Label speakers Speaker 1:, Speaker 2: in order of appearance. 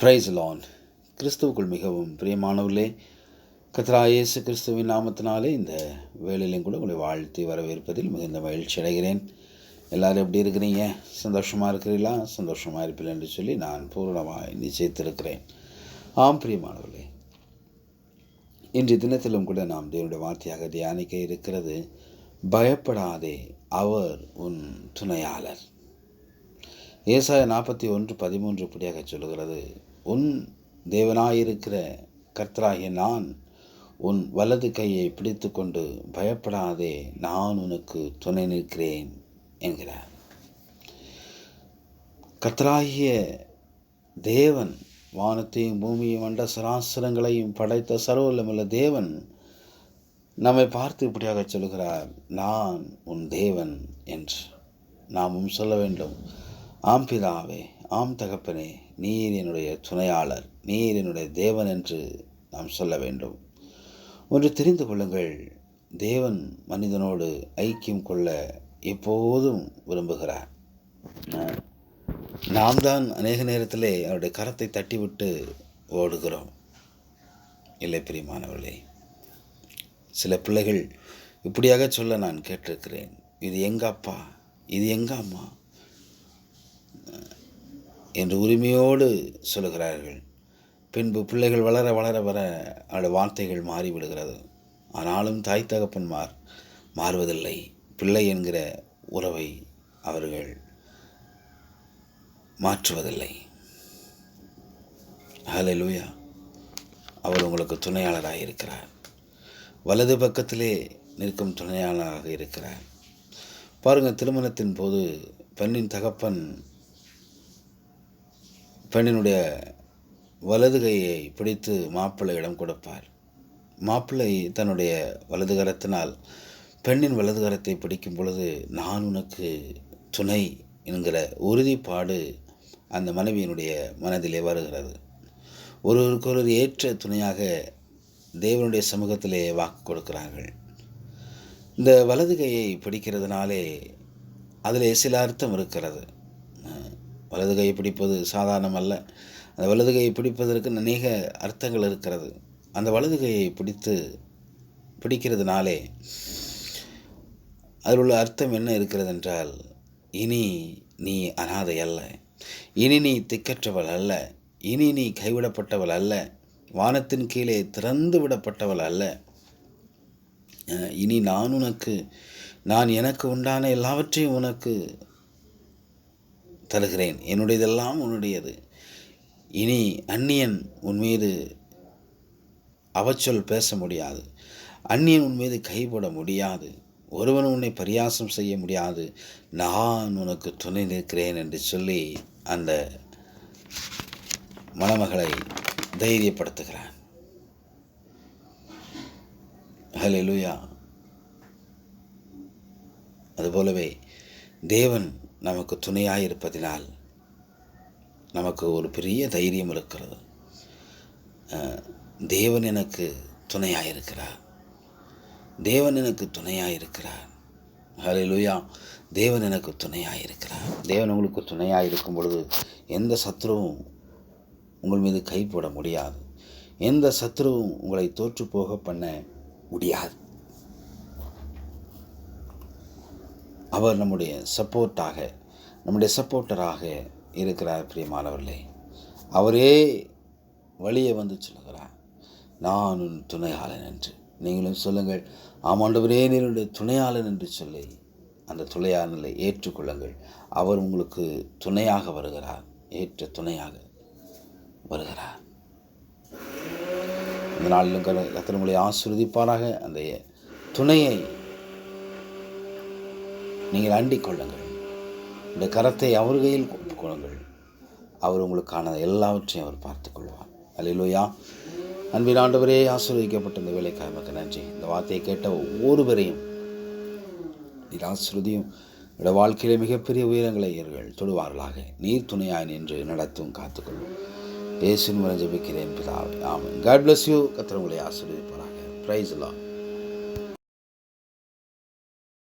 Speaker 1: Price லான் கிறிஸ்துவுக்குள் மிகவும் பிரியமானவர்களே கத்ரா இயேசு கிறிஸ்துவின் நாமத்தினாலே இந்த வேலையிலையும் கூட உங்களை வாழ்த்தி வரவேற்பதில் மிகுந்த மகிழ்ச்சி அடைகிறேன். எல்லோரும் எப்படி இருக்கிறீங்க? சந்தோஷமாக இருக்கிறீங்களா சந்தோஷமாக இருப்பீர்கள் என்று சொல்லி நான் பூரணமாக நிச்சயித்திருக்கிறேன். ஆம் பிரியமானவர்களே இன்றைய தினத்திலும் கூட நாம் தேவனுடைய வார்த்தையாக தியானிக்க இருக்கிறது பயப்படாதே அவர் உன் துணையாளர். ஏசாய நாற்பத்தி ஒன்று பதிமூன்று இப்படியாக சொல்லுகிறது. உன் தேவனாயிருக்கிற கர்த்தராகிய நான் உன் வலது கையை பிடித்து கொண்டு பயப்படாதே நான் உனக்கு துணை நிற்கிறேன் என்கிறார். கர்த்தராகிய தேவன் வானத்தையும் பூமியையும் வண்ட சராசரங்களையும் படைத்த சர்வலமுள்ள தேவன் நம்மை பார்த்து இப்படியாக சொல்கிறார் நான் உன் தேவன் என்று. நாமும் சொல்ல வேண்டும் ஆம்பிதாவே ஆம் தகப்பனே நீர் என்னுடைய துணையாளர் நீர் என்னுடைய தேவன் என்று நாம் சொல்ல வேண்டும். ஒன்று தெரிந்து கொள்ளுங்கள் தேவன் மனிதனோடு ஐக்கியம் கொள்ள எப்போதும் விரும்புகிறார். நாம் தான் அநேக நேரத்திலே அவருடைய கரத்தை தட்டிவிட்டு ஓடுகிறோம். இல்லை பிரியமானவர்களே சில பிள்ளைகள் இப்படியாக சொல்ல நான் கேட்டிருக்கிறேன். இது எங்கள் அப்பா? இது எங்கள் அம்மா? என்று உரிமையோடு சொல்லுகிறார்கள். பின்பு பிள்ளைகள் வளர வளர வர அவருடைய வார்த்தைகள் மாறிவிடுகிறது. ஆனாலும் தாய் தகப்பன்மார் மாறுவதில்லை. பிள்ளை என்கிற உறவை அவர்கள் மாற்றுவதில்லை. ஹலே லூயா அவர் உங்களுக்கு துணையாளராக இருக்கிறார். வலது பக்கத்திலே நிற்கும் துணையாளராக இருக்கிறார். பாருங்கள் திருமணத்தின் போது பெண்ணின் தகப்பன் பெண்ணினுடைய வலது கையை பிடித்து மாப்பிள்ளையிடம் கொடுப்பார். மாப்பிள்ளை தன்னுடைய வலது கரத்தினால் பெண்ணின் வலது கரத்தை பிடிக்கும் பொழுது நான் உனக்கு துணை என்கிற உறுதிப்பாடு அந்த மனைவியினுடைய மனதிலே வருகிறது. ஒருவருக்கொருவர் ஏற்ற துணையாக தேவனுடைய சமூகத்திலே வாக்கு கொடுக்கிறார்கள். இந்த வலது கையை பிடிக்கிறதுனாலே அதில் சில அர்த்தம் இருக்கிறது. வலது கையை பிடிப்பது சாதாரணம் அல்ல அந்த வலது கையை பிடிப்பதற்கு அநேக அர்த்தங்கள் இருக்கிறது. அந்த வலது கையை பிடித்து பிடிக்கிறதுனாலே அதில் உள்ள அர்த்தம் என்ன இருக்கிறது என்றால் இனி நீ அனாதை அல்ல இனி நீ திக்கற்றவள் அல்ல. இனி நீ கைவிடப்பட்டவள் அல்ல. வானத்தின் கீழே திறந்து விடப்பட்டவள் அல்ல. இனி நான் உனக்கு நான் எனக்கு உண்டான எல்லாவற்றையும் உனக்கு தருகிறேன் என்னுடையதெல்லாம் உன்னுடையது. இனி அந்நியன் உன் மீது அவச்சொல் பேச முடியாது. அந்நியன் உன் மீது கைபட முடியாது. ஒருவன் உன்னை பரியாசம் செய்ய முடியாது. நான் உனக்கு துணை நிற்கிறேன் என்று சொல்லி அந்த மணமகளை தைரியப்படுத்துகிறான். ஹலே லூயா அதுபோலவே தேவன் நமக்கு துணையாக இருப்பதினால் நமக்கு ஒரு பெரிய தைரியம் இருக்கிறது. தேவன் எனக்கு துணையாக இருக்கிறார். தேவன் எனக்கு துணையாக இருக்கிறார். ஹலிலுயா தேவன் எனக்கு துணையாக இருக்கிறார். தேவன் உங்களுக்கு துணையாக இருக்கும் பொழுது எந்த சத்ருவும் உங்கள் மீது கை போட முடியாது. எந்த சத்ருவும் உங்களை தோற்று போக பண்ண முடியாது. அவர் நம்முடைய சப்போர்ட்டாக நம்முடைய சப்போர்ட்டராக இருக்கிறார் பிரியமானவர்களே. அவரே வழியை வந்து சொல்லுகிறார் நான் உன் துணையாளன் என்று. நீங்களும் சொல்லுங்கள் ஆமாண்டவரே என்னுடைய துணையாளன் என்று சொல்லி அந்த துணையாளனை ஏற்றுக்கொள்ளுங்கள். அவர் உங்களுக்கு துணையாக வருகிறார் ஏற்ற துணையாக வருகிறார். இந்த நாளிலும் கத்திரங்களை ஆசிர்வதிப்பாராக. அந்த துணையை நீங்கள் அண்டிக் கொள்ளுங்கள். இந்த கரத்தை அவர் கையில் கொள்ளுங்கள். அவர் உங்களுக்கான எல்லாவற்றையும் அவர் பார்த்து கொள்வார். அல்லையிலோயா அன்பின் ஆண்டவரே ஆசீர்வதிக்கப்பட்ட இந்த வேலைக்காக நமக்கு நன்றி. இந்த வார்த்தையை கேட்ட ஒவ்வொருவரையும் நீர் ஆசிர்வதியும். என்னோட வாழ்க்கையிலே மிகப்பெரிய உயரங்களை இவர்கள் தொடுவார்களாக நீர் துணையாய் நின்று நடத்தும் காத்துக்கொள்ளும் ஏசுன் முறை ஜபிக்கிறேன் பிதாவை. ஆமாம் காட் பிளஸ் யூ கத்திரவங்களை ஆசிரியப்பாராக ப்ரைஸ் எல்லாம்